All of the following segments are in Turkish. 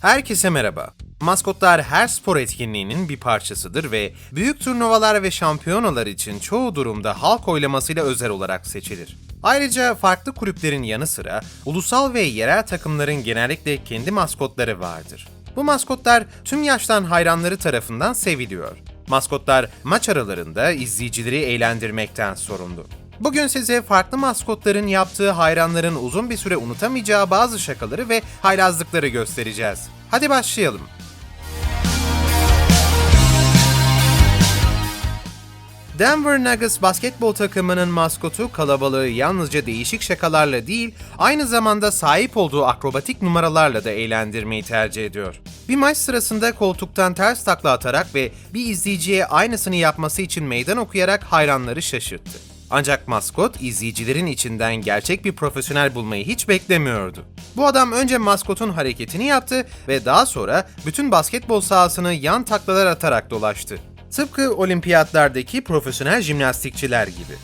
Herkese merhaba. Maskotlar her spor etkinliğinin bir parçasıdır ve büyük turnuvalar ve şampiyonalar için çoğu durumda halk oylamasıyla özel olarak seçilir. Ayrıca farklı kulüplerin yanı sıra ulusal ve yerel takımların genellikle kendi maskotları vardır. Bu maskotlar tüm yaştan hayranları tarafından seviliyor. Maskotlar maç aralarında izleyicileri eğlendirmekten sorumlu. Bugün size farklı maskotların yaptığı hayranların uzun bir süre unutamayacağı bazı şakaları ve haylazlıkları göstereceğiz. Hadi başlayalım. Denver Nuggets basketbol takımının maskotu kalabalığı yalnızca değişik şakalarla değil, aynı zamanda sahip olduğu akrobatik numaralarla da eğlendirmeyi tercih ediyor. Bir maç sırasında koltuktan ters takla atarak ve bir izleyiciye aynısını yapması için meydan okuyarak hayranları şaşırttı. Ancak maskot izleyicilerin içinden gerçek bir profesyonel bulmayı hiç beklemiyordu. Bu adam önce maskotun hareketini yaptı ve daha sonra bütün basketbol sahasını yan taklalar atarak dolaştı. Tıpkı olimpiyatlardaki profesyonel jimnastikçiler gibi.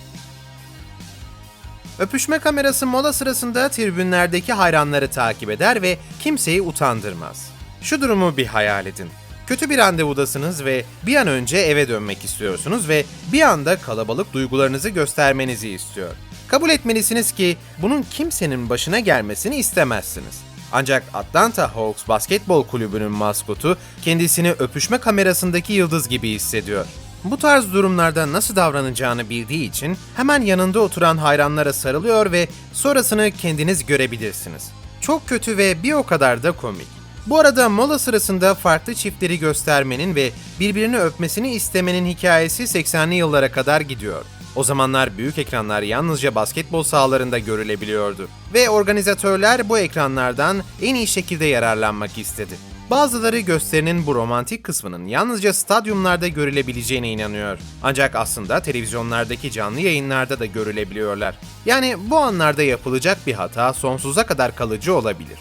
Öpüşme kamerası mola sırasında tribünlerdeki hayranları takip eder ve kimseyi utandırmaz. Şu durumu bir hayal edin. Kötü bir randevudasınız ve bir an önce eve dönmek istiyorsunuz ve bir anda kalabalık duygularınızı göstermenizi istiyor. Kabul etmelisiniz ki bunun kimsenin başına gelmesini istemezsiniz. Ancak Atlanta Hawks basketbol kulübünün maskotu kendisini öpüşme kamerasındaki yıldız gibi hissediyor. Bu tarz durumlarda nasıl davranacağını bildiği için hemen yanında oturan hayranlara sarılıyor ve sonrasını kendiniz görebilirsiniz. Çok kötü ve bir o kadar da komik. Bu arada mola sırasında farklı çiftleri göstermenin ve birbirini öpmesini istemenin hikayesi 80'li yıllara kadar gidiyor. O zamanlar büyük ekranlar yalnızca basketbol sahalarında görülebiliyordu ve organizatörler bu ekranlardan en iyi şekilde yararlanmak istedi. Bazıları gösterinin bu romantik kısmının yalnızca stadyumlarda görülebileceğine inanıyor. Ancak aslında televizyonlardaki canlı yayınlarda da görülebiliyorlar. Yani bu anlarda yapılacak bir hata sonsuza kadar kalıcı olabilir.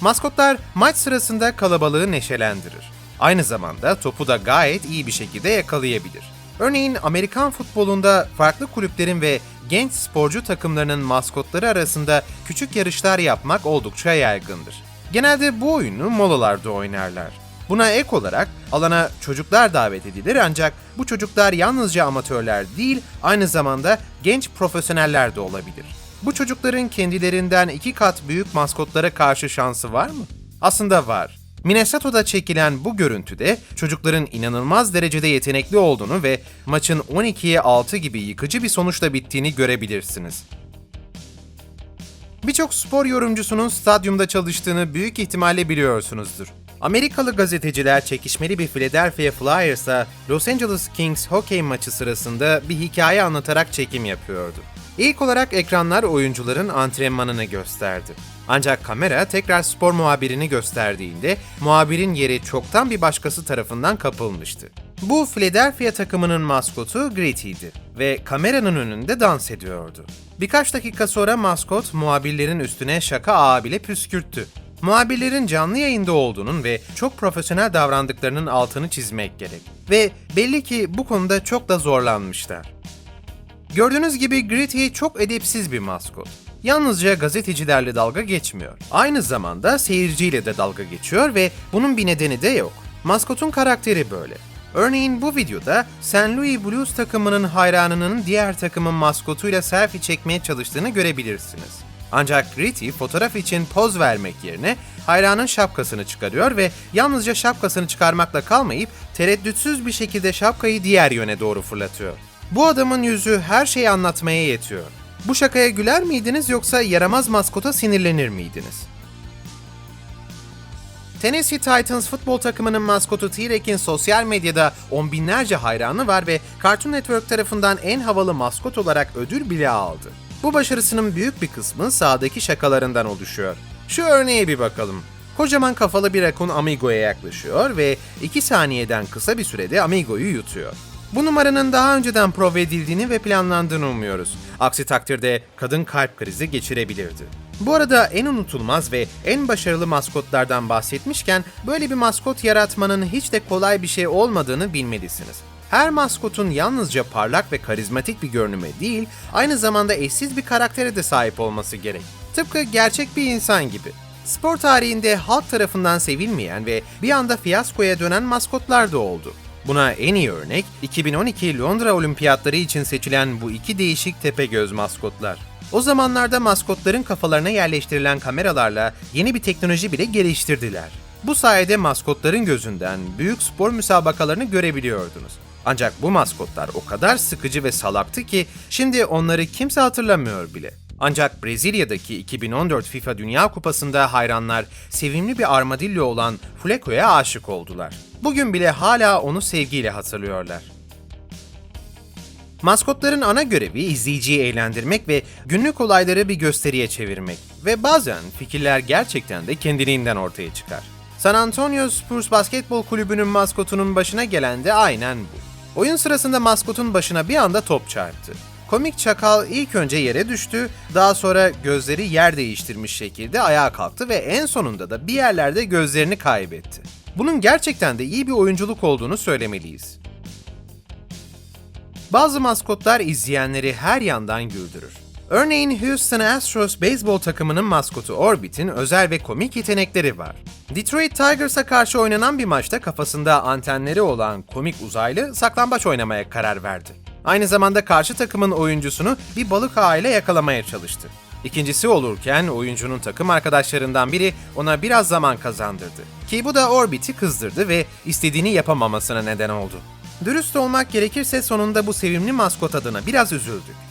Maskotlar maç sırasında kalabalığı neşelendirir. Aynı zamanda topu da gayet iyi bir şekilde yakalayabilir. Örneğin Amerikan futbolunda farklı kulüplerin ve genç sporcu takımlarının maskotları arasında küçük yarışlar yapmak oldukça yaygındır. Genelde bu oyunu molalarda oynarlar. Buna ek olarak alana çocuklar davet edilir ancak bu çocuklar yalnızca amatörler değil, aynı zamanda genç profesyoneller de olabilir. Bu çocukların kendilerinden iki kat büyük maskotlara karşı şansı var mı? Aslında var. Minnesota'da çekilen bu görüntüde çocukların inanılmaz derecede yetenekli olduğunu ve maçın 12'ye 6 gibi yıkıcı bir sonuçla bittiğini görebilirsiniz. Birçok spor yorumcusunun stadyumda çalıştığını büyük ihtimalle biliyorsunuzdur. Amerikalı gazeteciler çekişmeli bir Philadelphia Flyers'a Los Angeles Kings hokey maçı sırasında bir hikaye anlatarak çekim yapıyordu. İlk olarak ekranlar oyuncuların antrenmanını gösterdi. Ancak kamera tekrar spor muhabirini gösterdiğinde muhabirin yeri çoktan bir başkası tarafından kapılmıştı. Bu Philadelphia takımının maskotu Gritty'di ve kameranın önünde dans ediyordu. Birkaç dakika sonra maskot muhabirlerin üstüne şaka ağa bile püskürttü. Muhabirlerin canlı yayında olduğunun ve çok profesyonel davrandıklarının altını çizmek gerek. Ve belli ki bu konuda çok da zorlanmışlar. Gördüğünüz gibi Gritty çok edepsiz bir maskot. Yalnızca gazetecilerle dalga geçmiyor. Aynı zamanda seyirciyle de dalga geçiyor ve bunun bir nedeni de yok. Maskotun karakteri böyle. Örneğin bu videoda St. Louis Blues takımının hayranının diğer takımın maskotuyla selfie çekmeye çalıştığını görebilirsiniz. Ancak Gritty fotoğraf için poz vermek yerine hayranın şapkasını çıkarıyor ve yalnızca şapkasını çıkarmakla kalmayıp tereddütsüz bir şekilde şapkayı diğer yöne doğru fırlatıyor. Bu adamın yüzü her şeyi anlatmaya yetiyor. Bu şakaya güler miydiniz yoksa yaramaz maskota sinirlenir miydiniz? Tennessee Titans futbol takımının maskotu T-Rex'in sosyal medyada on binlerce hayranı var ve Cartoon Network tarafından en havalı maskot olarak ödül bile aldı. Bu başarısının büyük bir kısmı sahadaki şakalarından oluşuyor. Şu örneğe bir bakalım. Kocaman kafalı bir akun Amigo'ya yaklaşıyor ve 2 saniyeden kısa bir sürede Amigo'yu yutuyor. Bu numaranın daha önceden prova edildiğini ve planlandığını umuyoruz. Aksi takdirde kadın kalp krizi geçirebilirdi. Bu arada en unutulmaz ve en başarılı maskotlardan bahsetmişken böyle bir maskot yaratmanın hiç de kolay bir şey olmadığını bilmelisiniz. Her maskotun yalnızca parlak ve karizmatik bir görünüme değil, aynı zamanda eşsiz bir karaktere de sahip olması gerek. Tıpkı gerçek bir insan gibi. Spor tarihinde halk tarafından sevilmeyen ve bir anda fiyaskoya dönen maskotlar da oldu. Buna en iyi örnek 2012 Londra Olimpiyatları için seçilen bu iki değişik tepegöz maskotlar. O zamanlarda maskotların kafalarına yerleştirilen kameralarla yeni bir teknoloji bile geliştirdiler. Bu sayede maskotların gözünden büyük spor müsabakalarını görebiliyordunuz. Ancak bu maskotlar o kadar sıkıcı ve salaktı ki şimdi onları kimse hatırlamıyor bile. Ancak Brezilya'daki 2014 FIFA Dünya Kupası'nda hayranlar sevimli bir armadillo olan Fleco'ya aşık oldular. Bugün bile hala onu sevgiyle hatırlıyorlar. Maskotların ana görevi izleyiciyi eğlendirmek ve günlük olayları bir gösteriye çevirmek ve bazen fikirler gerçekten de kendiliğinden ortaya çıkar. San Antonio Spurs Basketbol Kulübü'nün maskotunun başına gelen de aynen bu. Oyun sırasında maskotun başına bir anda top çarptı. Komik çakal ilk önce yere düştü, daha sonra gözleri yer değiştirmiş şekilde ayağa kalktı ve en sonunda da bir yerlerde gözlerini kaybetti. Bunun gerçekten de iyi bir oyunculuk olduğunu söylemeliyiz. Bazı maskotlar izleyenleri her yandan güldürür. Örneğin Houston Astros beyzbol takımının maskotu Orbit'in özel ve komik yetenekleri var. Detroit Tigers'a karşı oynanan bir maçta kafasında antenleri olan komik uzaylı saklambaç oynamaya karar verdi. Aynı zamanda karşı takımın oyuncusunu bir balık ağıyla yakalamaya çalıştı. İkincisi olurken oyuncunun takım arkadaşlarından biri ona biraz zaman kazandırdı. Ki bu da Orbit'i kızdırdı ve istediğini yapamamasına neden oldu. Dürüst olmak gerekirse sonunda bu sevimli maskot adına biraz üzüldük.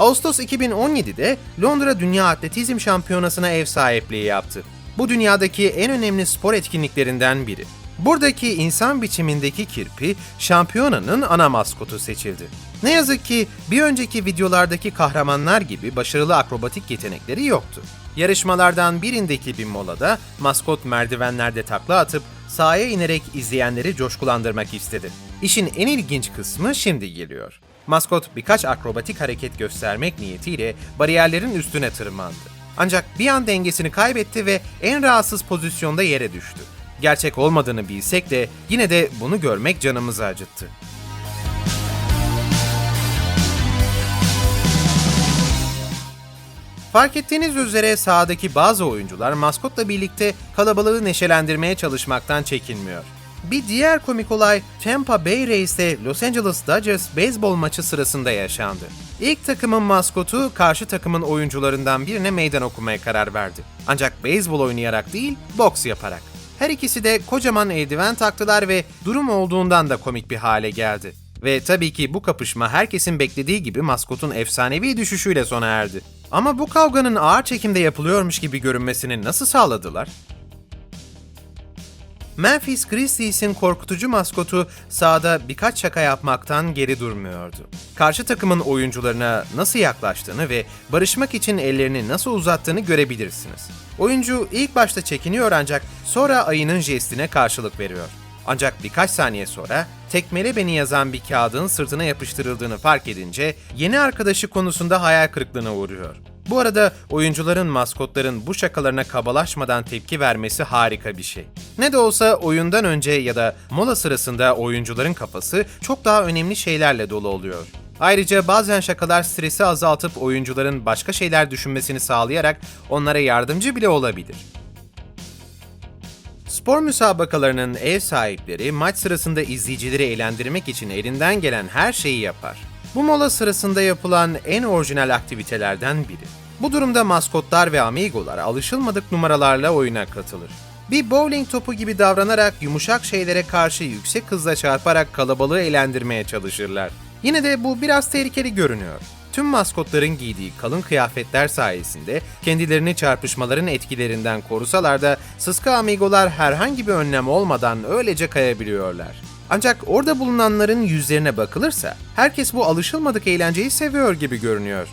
Ağustos 2017'de Londra Dünya Atletizm Şampiyonası'na ev sahipliği yaptı. Bu dünyadaki en önemli spor etkinliklerinden biri. Buradaki insan biçimindeki kirpi şampiyonanın ana maskotu seçildi. Ne yazık ki bir önceki videolardaki kahramanlar gibi başarılı akrobatik yetenekleri yoktu. Yarışmalardan birindeki bir molada maskot merdivenlerde takla atıp sahaya inerek izleyenleri coşkulandırmak istedi. İşin en ilginç kısmı şimdi geliyor. Maskot birkaç akrobatik hareket göstermek niyetiyle bariyerlerin üstüne tırmandı. Ancak bir an dengesini kaybetti ve en rahatsız pozisyonda yere düştü. Gerçek olmadığını bilsek de yine de bunu görmek canımızı acıttı. Fark ettiğiniz üzere sahadaki bazı oyuncular maskotla birlikte kalabalığı neşelendirmeye çalışmaktan çekinmiyor. Bir diğer komik olay Tampa Bay Rays'te Los Angeles Dodgers beyzbol maçı sırasında yaşandı. İlk takımın maskotu karşı takımın oyuncularından birine meydan okumaya karar verdi. Ancak beyzbol oynayarak değil, boks yaparak. Her ikisi de kocaman eldiven taktılar ve durum olduğundan da komik bir hale geldi. Ve tabii ki bu kapışma herkesin beklediği gibi maskotun efsanevi düşüşüyle sona erdi. Ama bu kavganın ağır çekimde yapılıyormuş gibi görünmesini nasıl sağladılar? Memphis Grizzlies'in korkutucu maskotu sahada birkaç şaka yapmaktan geri durmuyordu. Karşı takımın oyuncularına nasıl yaklaştığını ve barışmak için ellerini nasıl uzattığını görebilirsiniz. Oyuncu ilk başta çekiniyor ancak sonra ayının jestine karşılık veriyor. Ancak birkaç saniye sonra tekmele beni yazan bir kağıdın sırtına yapıştırıldığını fark edince yeni arkadaşı konusunda hayal kırıklığına uğruyor. Bu arada oyuncuların maskotların bu şakalarına kabalaşmadan tepki vermesi harika bir şey. Ne de olsa oyundan önce ya da mola sırasında oyuncuların kafası çok daha önemli şeylerle dolu oluyor. Ayrıca bazen şakalar stresi azaltıp oyuncuların başka şeyler düşünmesini sağlayarak onlara yardımcı bile olabilir. Spor müsabakalarının ev sahipleri maç sırasında izleyicileri eğlendirmek için elinden gelen her şeyi yapar. Bu mola sırasında yapılan en orijinal aktivitelerden biri. Bu durumda maskotlar ve amigolar alışılmadık numaralarla oyuna katılır. Bir bowling topu gibi davranarak yumuşak şeylere karşı yüksek hızla çarparak kalabalığı eğlendirmeye çalışırlar. Yine de bu biraz tehlikeli görünüyor. Tüm maskotların giydiği kalın kıyafetler sayesinde kendilerini çarpışmaların etkilerinden korusalar da sıska amigolar herhangi bir önlem olmadan öylece kayabiliyorlar. Ancak orada bulunanların yüzlerine bakılırsa herkes bu alışılmadık eğlenceyi seviyor gibi görünüyor.